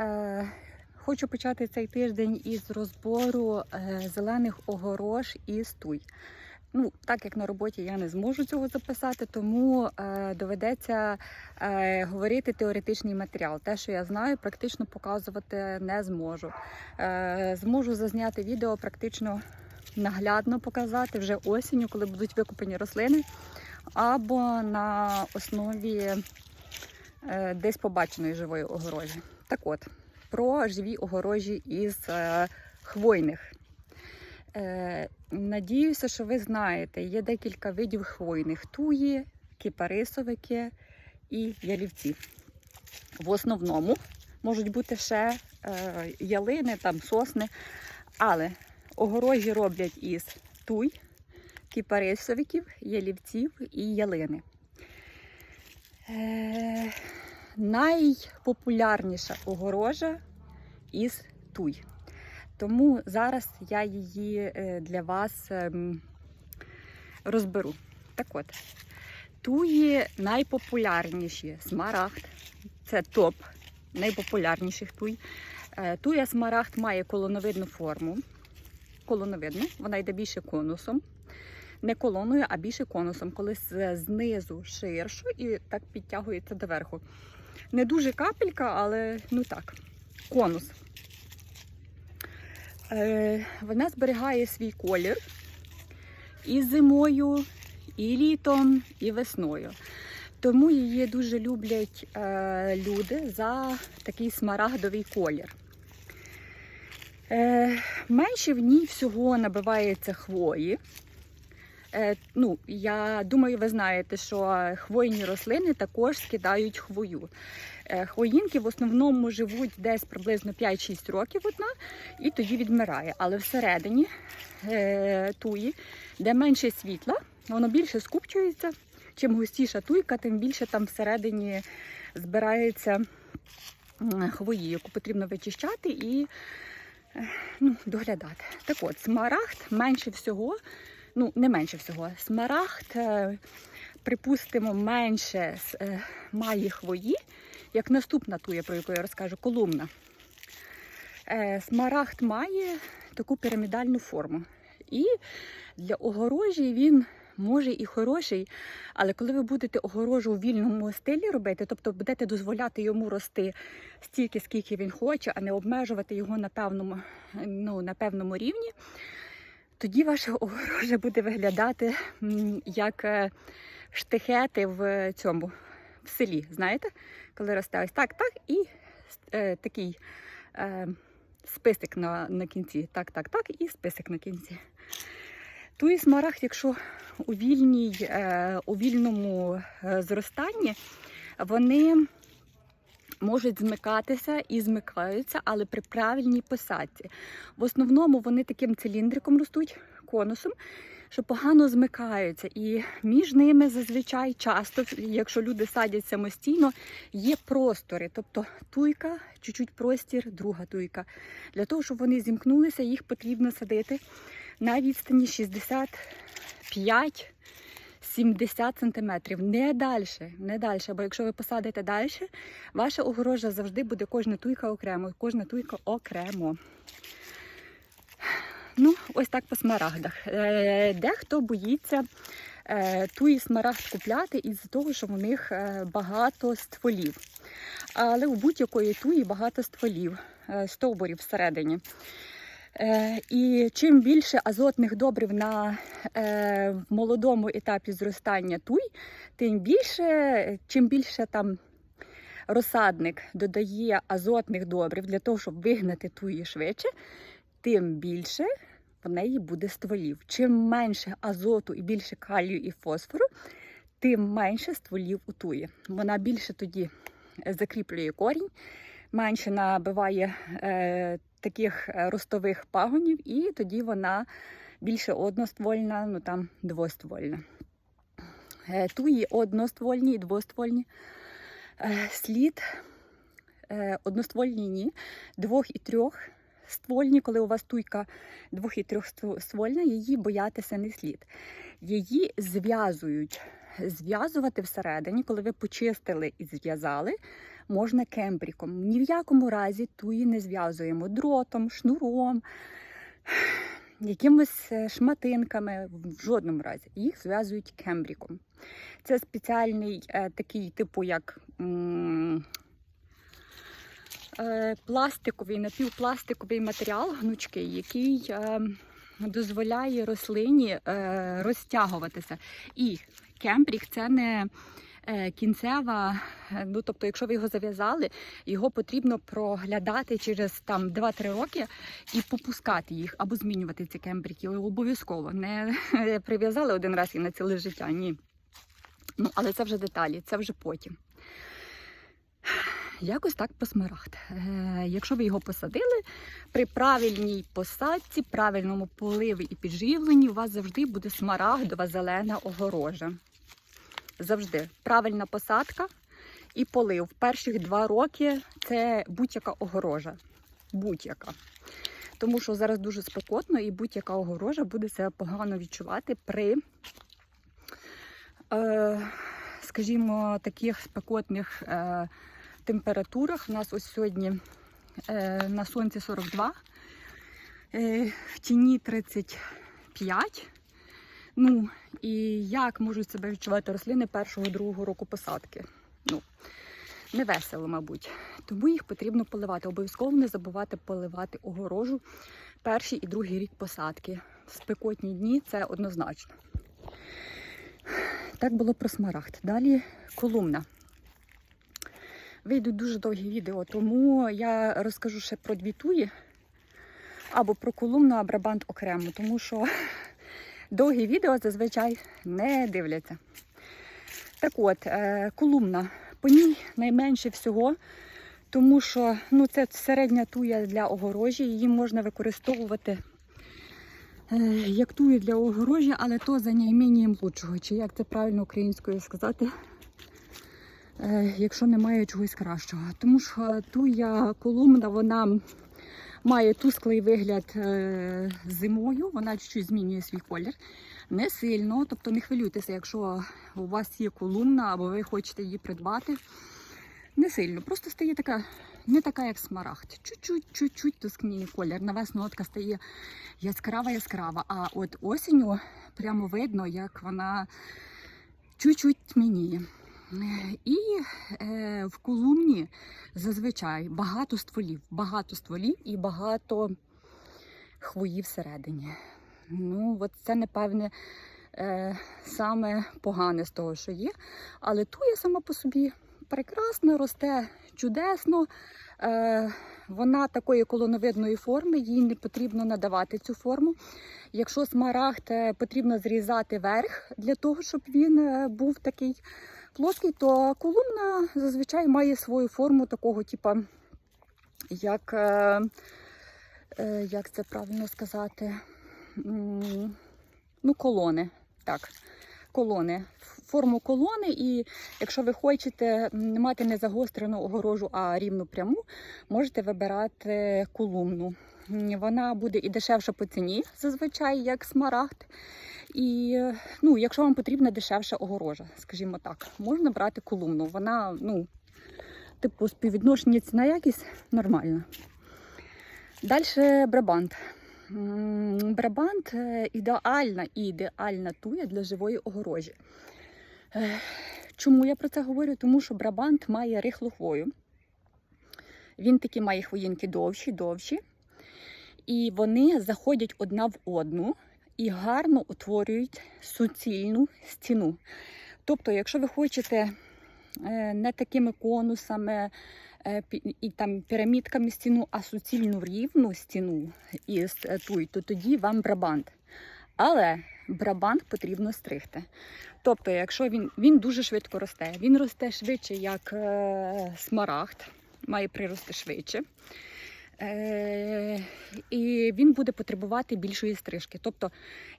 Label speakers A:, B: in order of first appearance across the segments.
A: Е, хочу почати цей тиждень із розбору е, зелених огорож і стуй. Ну, так як на роботі я не зможу цього записати, тому е, доведеться е, говорити теоретичний матеріал. Те, що я знаю, практично показувати не зможу. Е, зможу зазняти відео практично наглядно показати вже осінню, коли будуть викопані рослини, або на основі е, десь побаченої живої огорожі. Так от, про живі огорожі із е, хвойних. Е, надіюся, що ви знаєте, є декілька видів хвойних: туї, кипарисовики і ялівці. В основному можуть бути ще е, ялини, там сосни, але огорожі роблять із туй, кипарисовиків, ялівців і ялини. Е, найпопулярніша огорожа із туй. Тому зараз я її е, для вас ем, розберу. Так от, туї найпопулярніші смарагд. Це топ найпопулярніших туй. Е, Туя смарагд має колоновидну форму. Колоновидну, вона йде більше конусом. Не колоною, а більше конусом, коли знизу ширше і так підтягується доверху. Не дуже капелька, але ну так, конус. Е, вона зберігає свій колір і зимою, і літом, і весною. Тому її дуже люблять е, люди за такий смарагдовий колір. Е, менше в ній всього набивається хвої. Е, ну, я думаю, ви знаєте, що хвойні рослини також скидають хвою. Е, Хвоїнки в основному живуть десь приблизно 5-6 років одна і тоді відмирає. Але всередині е, туї, де менше світла, воно більше скупчується. Чим густіша туйка, тим більше там всередині збирається хвої, яку потрібно вичищати і ну, доглядати. Так от, смарагд менше всього, ну не менше всього, смарагд, е, припустимо, менше е, має хвої, як наступна туя, про яку я розкажу, колумна. Е, Смарагд має таку пірамідальну форму. І для огорожі він може і хороший, але коли ви будете огорожу у вільному стилі робити, тобто будете дозволяти йому рости стільки, скільки він хоче, а не обмежувати його на певному, ну, на певному рівні, тоді ваша огорожа буде виглядати як е, штихети в цьому в селі. Знаєте, коли росте ось так, так, і е, такий е, список на, на кінці. Так, так, так, і список на кінці. Туї смарагд, якщо у, вільній, е, у вільному е, зростанні, вони можуть змикатися і змикаються, але при правильній посадці. В основному вони таким циліндриком ростуть, конусом, що погано змикаються. І між ними зазвичай часто, якщо люди садять самостійно, є простори. Тобто туйка, чуть-чуть простір, друга туйка. Для того, щоб вони зімкнулися, їх потрібно садити на відстані 65 70 сантиметрів. Не далі, не далі. Бо якщо ви посадите далі, ваша огорожа завжди буде кожна туйка окремо, кожна туйка окремо. Ну, ось так по смарагдах. Е, Дехто боїться е, туї смарагд купляти із-за того, що в них е, багато стволів. Але у будь-якої туї багато стволів, стовбурів всередині. Е, І чим більше азотних добрив на е, молодому етапі зростання туй, тим більше, чим більше там розсадник додає азотних добрив для того, щоб вигнати туї швидше, тим більше в неї буде стволів. Чим менше азоту і більше калію і фосфору, тим менше стволів у туї. Вона більше тоді закріплює корінь, менше набиває е, таких е, ростових пагонів, і тоді вона більше одноствольна, ну там двоствольна. Е, туї одноствольні і двоствольні. Е, слід одноствольні ні, двох і трьох ствольні, коли у вас туйка двох і трьохствольна, її боятися не слід. Її зв'язують. Зв'язувати всередині, коли ви почистили і зв'язали, можна кембріком. Ні в якому разі туї не зв'язуємо дротом, шнуром, якимось е, шматинками. В жодному разі їх зв'язують кембріком. Це спеціальний е, такий, типу, як. м, е, Пластиковий, напівпластиковий матеріал гнучкий, який е, дозволяє рослині е, розтягуватися. І кембрік це не кінцева. е, Ну, тобто, якщо ви його зав'язали, його потрібно проглядати через там 2-3 роки і попускати їх або змінювати ці кембрики. Обов'язково не прив'язали один раз і на ціле життя. Ні. Ну, але це вже деталі, це вже потім. Якось так по смарагд. Е, якщо ви його посадили, при правильній посадці, правильному поливі і підживленні, у вас завжди буде смарагдова зелена огорожа. Завжди правильна посадка і полив. Перших два роки це будь-яка огорожа. Будь-яка. Тому що зараз дуже спекотно і будь-яка огорожа буде себе погано відчувати при, е, скажімо, таких спекотних е, температурах. У нас ось сьогодні е, на сонці 42, е, в тіні 35. Ну, і як можуть себе відчувати рослини першого другого року посадки? Ну, не весело, мабуть. Тому їх потрібно поливати. Обов'язково не забувати поливати огорожу перший і другий рік посадки. Спекотні дні це однозначно. Так було про смарагд. Далі колумна. Вийдуть дуже довгі відео, тому я розкажу ще про дві туї або про колумну абрабант окремо, тому що довгі відео зазвичай не дивляться. Так от, е, колумна. По ній найменше всього, тому що ну, це середня туя для огорожі, її можна використовувати е, як тую для огорожі, але то за найменієм лучшого, чи як це правильно українською сказати, е, якщо немає чогось кращого. Тому що туя колумна, вона має тусклий вигляд е, зимою, вона чуть-чуть змінює свій колір. Не сильно, тобто не хвилюйтеся, якщо у вас є колумна або ви хочете її придбати. Не сильно, просто стає така, не така, як смарагд. Чуть-чуть, чуть-чуть тускніє колір. На весну нотка стає яскрава-яскрава. А от осінню прямо видно, як вона чуть-чуть тьмяніє. І е, в колумні зазвичай багато стволів, багато стволів і багато хвої всередині. Ну, от це, напевне, е, саме погане з того, що є. Але туя сама по собі прекрасно, росте чудесно. Е, вона такої колоновидної форми, їй не потрібно надавати цю форму. Якщо смарагд е, потрібно зрізати верх для того, щоб він е, був такий плоский, то колумна зазвичай має свою форму такого, типу, як, е, е, як це правильно сказати, ну, колони. Так, колони. Форму колони, і якщо ви хочете мати не загострену огорожу, а рівну пряму, можете вибирати колумну. Вона буде і дешевша по ціні, зазвичай, як смарагд. І ну, якщо вам потрібна дешевша огорожа, скажімо так, можна брати колумну. Вона, ну, типу, співвідношення ціна якість нормальна. Далі брабант. Брабант е, ідеальна і ідеальна туя для живої огорожі. Е, Чому я про це говорю? Тому що брабант має рихлу хвою. Він такі має хвоїнки довші, довші. І вони заходять одна в одну і гарно утворюють суцільну стіну. Тобто, якщо ви хочете е, не такими конусами е, і там пірамідками стіну, а суцільну рівну стіну із е, туй, то тоді вам брабант. Але брабант потрібно стригти. Тобто, якщо він, він дуже швидко росте, він росте швидше, як смарагд, має прирости швидше. Е, і він буде потребувати більшої стрижки. Тобто,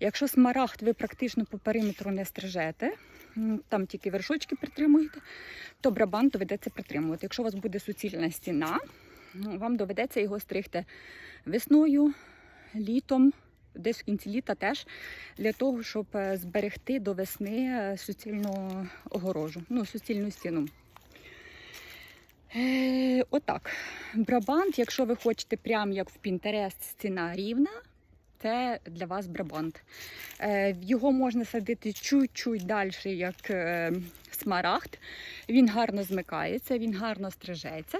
A: якщо смарагд ви практично по периметру не стрижете, там тільки вершочки притримуєте, то брабан доведеться притримувати. Якщо у вас буде суцільна стіна, ну, вам доведеться його стригти весною, літом, десь в кінці літа теж, для того, щоб е, зберегти до весни е, суцільну огорожу, ну, суцільну стіну. Отак. Брабант, якщо ви хочете прям як в Pinterest ціна рівна, це для вас брабант. Е, його можна садити чуть-чуть далі, як е, смарагд. Він гарно змикається, він гарно стрижеться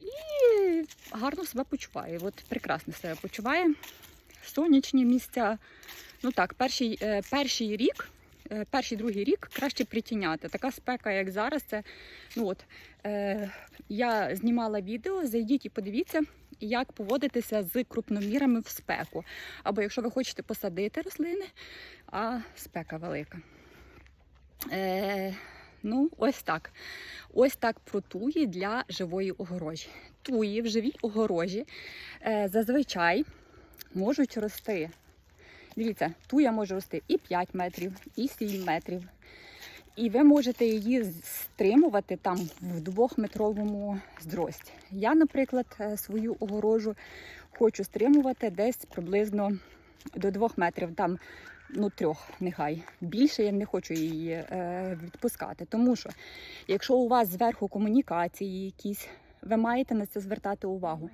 A: і гарно себе почуває. От прекрасно себе почуває. Сонячні місця. Ну так, перший, е, перший рік, перший другий рік краще притіняти. Така спека, як зараз, це ну от е, я знімала відео. Зайдіть і подивіться, як поводитися з крупномірами в спеку. Або якщо ви хочете посадити рослини, а спека велика. Е, ну, ось так. Ось так про туї для живої огорожі. Туї в живій огорожі е, зазвичай можуть рости. Дивіться, туя може рости і 5 метрів, і 7 метрів. І ви можете її стримувати там в двохметровому зрості. Я, наприклад, е, свою огорожу хочу стримувати десь приблизно до 2 метрів, там ну трьох, нехай. Більше я не хочу її е, відпускати. Тому що якщо у вас зверху комунікації якісь, ви маєте на це звертати увагу.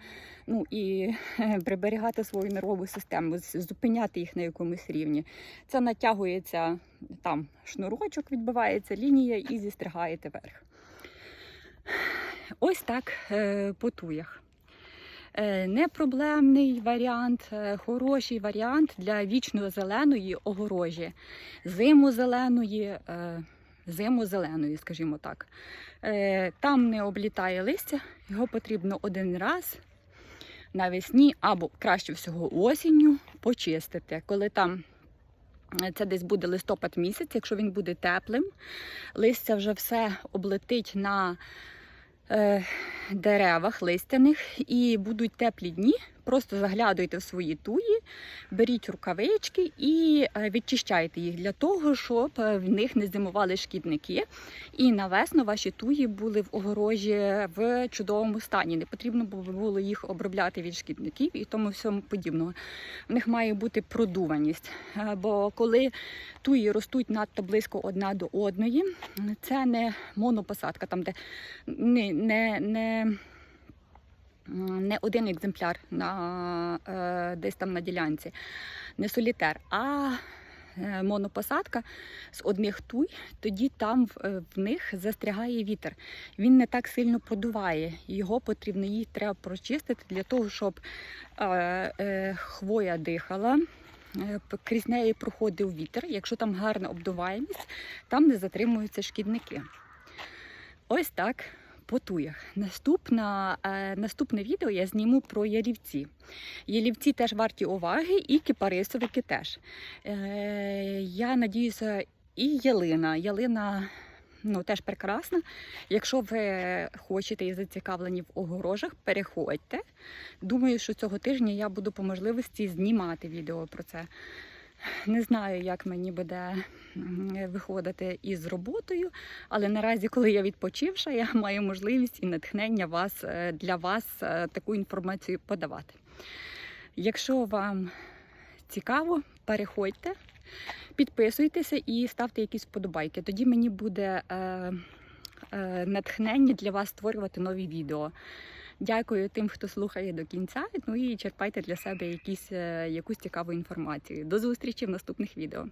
A: Ну і е, приберігати свою нервову систему, зупиняти їх на якомусь рівні. Це натягується там шнурочок, відбивається лінія і зістригаєте вверх. Ось так е, по туях. Е, Непроблемний варіант, хороший варіант для вічно зеленої огорожі, зиму зиму зеленої, скажімо так. Е, Там не облітає листя, його потрібно один раз навесні або краще всього осінню почистити. Коли там е, це десь буде листопад місяць, якщо він буде теплим, листя вже все облетить на е, деревах листяних і будуть теплі дні. Просто заглядуйте в свої туї, беріть рукавички і е, відчищайте їх для того, щоб е, в них не зимували шкідники. І на весну ваші туї були в огорожі в чудовому стані. Не потрібно було їх обробляти від шкідників і тому всьому подібного. В них має бути продуваність. Е, Бо коли туї ростуть надто близько одна до одної, це не монопосадка, там де не, не, не, не один екземпляр на, е, десь там на ділянці, не солітер, а е, монопосадка з одних туй, тоді там в, е, в них застрягає вітер. Він не так сильно продуває. Його потрібно її треба прочистити для того, щоб е, е, хвоя дихала. Крізь неї проходив вітер. Якщо там гарна обдуваємість, там не затримуються шкідники. Ось так по. Наступна, е, наступне відео я зніму про ялівці. Ялівці теж варті уваги, і кипарисовики теж. Е, я надіюся, і ялина. Ялина ну, теж прекрасна. Якщо ви хочете і зацікавлені в огорожах, переходьте. Думаю, що цього тижня я буду по можливості знімати відео про це. Не знаю, як мені буде виходити із роботою, але наразі, коли я відпочивша, я маю можливість і натхнення вас е, для вас е, таку інформацію подавати. Якщо вам цікаво, переходьте, підписуйтеся і ставте якісь вподобайки. Тоді мені буде е, натхнення для вас створювати нові відео. Дякую тим, хто слухає до кінця. Ну і черпайте для себе якісь, е, якусь цікаву інформацію. До зустрічі в наступних відео.